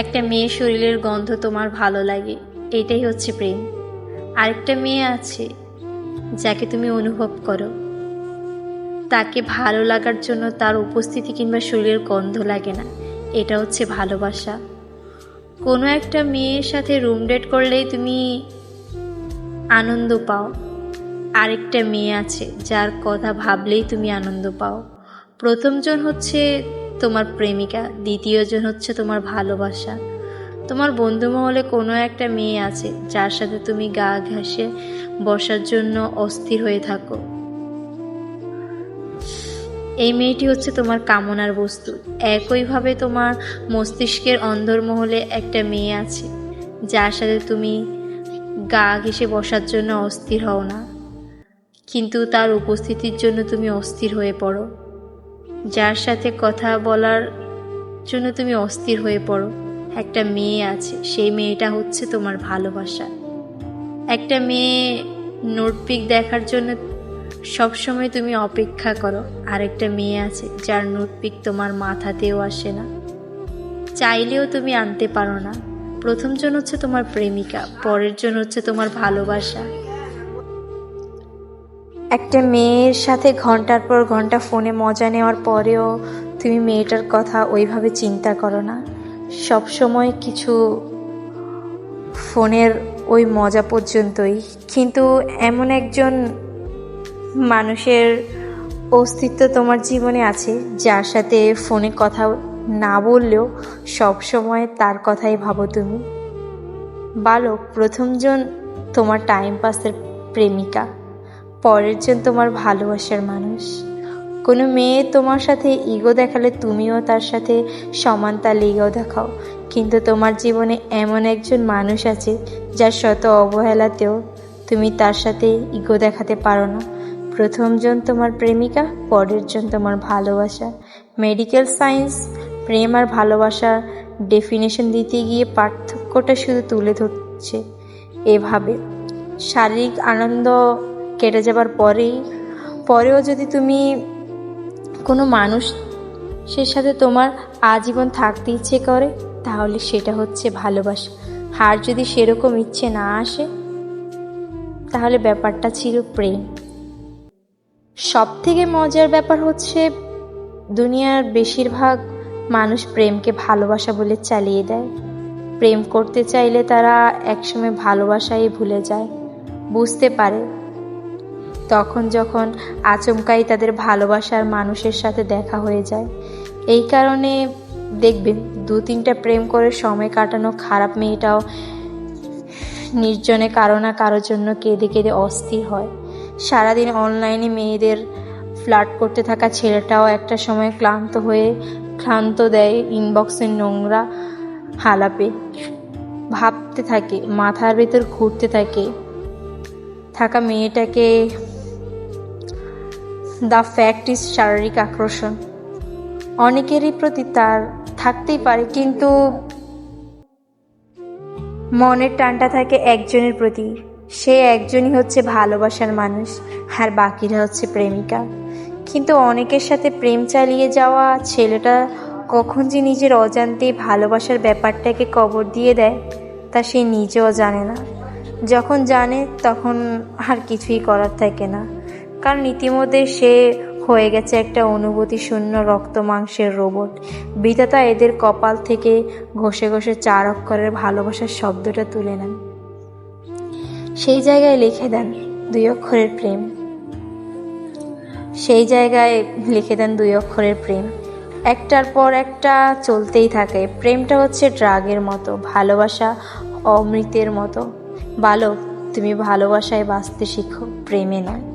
একটা মেয়ের শরীরের গন্ধ তোমার ভালো লাগে, এটাই হচ্ছে প্রেম। আরেকটা মেয়ে আছে, যাকে তুমি অনুভব করো। তাকে ভালো লাগার জন্য তার উপস্থিতি কিংবা শরীরের গন্ধ লাগে না, এটা হচ্ছে ভালোবাসা। কোনো একটা মেয়ের সাথে রুম ডেট করলেই তুমি আনন্দ পাও। আরেকটা মেয়ে আছে, যার কথা ভাবলেই তুমি আনন্দ পাও। প্রথমজন হচ্ছে তোমার প্রেমিকা দ্বিতীয়জন হচ্ছে তোমার ভালোবাসা। তোমার বন্ধু মহলে কোনো একটা মেয়ে আছে, যার সাথে তুমি গা ঘাসে বসার জন্য অস্থির হয়ে থাকো। এই মেয়েটি হচ্ছে তোমার কামনার বস্তু। একইভাবে তোমার মস্তিষ্কের অন্দরমহলে একটা মেয়ে আছে, যার সাথে তুমি গা ঘেসে বসার জন্য অস্থির হও না। কিন্তু তার উপস্থিতির জন্য তুমি অস্থির হয়ে পড়ো। যার সাথে কথা বলার জন্য তুমি অস্থির হয়ে পড়ো। একটা মেয়ে আছে, সেই মেয়েটা হচ্ছে তোমার ভালোবাসা। একটা মেয়ে নোটপিক দেখার জন্য সবসময় তুমি অপেক্ষা করো। আরেকটা মেয়ে আছে, যার নোটপিক তোমার মাথাতেও আসে না। চাইলেও তুমি আনতে পারো না। প্রথমজন হচ্ছে তোমার প্রেমিকা, পরের জন হচ্ছে তোমার ভালোবাসা। একটা মেয়ের সাথে ঘণ্টার পর ঘণ্টা ফোনে মজা নেওয়ার পরেও তুমি মেয়েটার কথা ওইভাবে চিন্তা করো না। সব সময় কিছু ফোনের ওই মজা পর্যন্তই। কিন্তু এমন একজন মানুষের অস্তিত্ব তোমার জীবনে আছে, যার সাথে ফোনে কথা না বললেও সব সময় তার কথাই ভাবো তুমি। বালক, প্রথমজন তোমার টাইম পাসের প্রেমিকা। পরের জন তোমার ভালোবাসার মানুষ। কোনো মেয়ে তোমার সাথে ইগো দেখালে তুমিও তার সাথে সমান তাল ইগো দেখাও। কিন্তু তোমার জীবনে এমন একজন মানুষ আছে, যার শত অবহেলাতেও তুমি তার সাথে ইগো দেখাতে পারো না। প্রথমজন তোমার প্রেমিকা, পরের জন তোমার ভালোবাসা। মেডিকেল সায়েন্স প্রেম আর ভালোবাসার ডেফিনেশন দিতে গিয়ে পার্থক্যটা শুধু তুলে ধরছে এভাবে। শারীরিক আনন্দ কেটে যাবার পরেই, পরেও যদি তুমি কোনো মানুষ সে সাথে তোমার আজীবন থাকতে ইচ্ছে করে, তাহলে সেটা হচ্ছে ভালোবাসা। আর যদি সেরকম ইচ্ছে না আসে, তাহলে ব্যাপারটা ছিল প্রেম। সব থেকে মজার ব্যাপার হচ্ছে, দুনিয়ার বেশিরভাগ মানুষ প্রেমকে ভালোবাসা বলে চালিয়ে দেয়। প্রেম করতে চাইলে তারা একসময় ভালোবাসাই ভুলে যায়, বুঝতে পারে। তখন যখন আচমকাই তাদের ভালোবাসার মানুষের সাথে দেখা হয়ে যায়। এই কারণে দেখবেন, দু তিনটা প্রেম করে সময় কাটানো খারাপ মেয়েটাও নির্জনে কারও না কারোর জন্য কেঁদে কেঁদে অস্থির হয়। সারাদিন অনলাইনে মেয়েদের ফ্লার্ট করতে থাকা ছেলেটাও একটা সময় ক্লান্ত হয়ে ক্লান্ত দেয় ইনবক্সের নোংরা হালাপে। ভাবতে থাকে, মাথার ভেতর ঘুরতে থাকে। থাকা মেয়েটাকে দ্য ফ্যাক্ট ইজ শারীরিক আকর্ষণ অনেকেরই প্রতি তার থাকতেই পারে, কিন্তু মনের টানটা থাকে একজনের প্রতি। সে একজনই হচ্ছে ভালোবাসার মানুষ, আর বাকিরা হচ্ছে প্রেমিকা। কিন্তু অনেকের সাথে প্রেম চালিয়ে যাওয়া ছেলেটা কখন যে নিজের অজান্তে ভালোবাসার ব্যাপারটাকে কবর দিয়ে দেয়, তা সে নিজেও জানে না। যখন জানে, তখন আর কিছুই করার থাকে না। কারণ ইতিমধ্যে সে হয়ে গেছে একটা অনুভূতি শূন্য রক্ত মাংসের রোবট। বিধাতা এদের কপাল থেকে ঘষে ঘষে চার অক্ষরের ভালোবাসার শব্দটা তুলে নেন। সেই জায়গায় লিখে দেন দুই অক্ষরের প্রেম। সেই জায়গায় লিখে দেন দুই অক্ষরের প্রেম। একটার পর একটা চলতেই থাকে। প্রেমটা হচ্ছে ড্রাগের মতো, ভালোবাসা অমৃতের মতো। বালক, তুমি ভালোবাসায় বাঁচতে শিখো, প্রেমে নয়।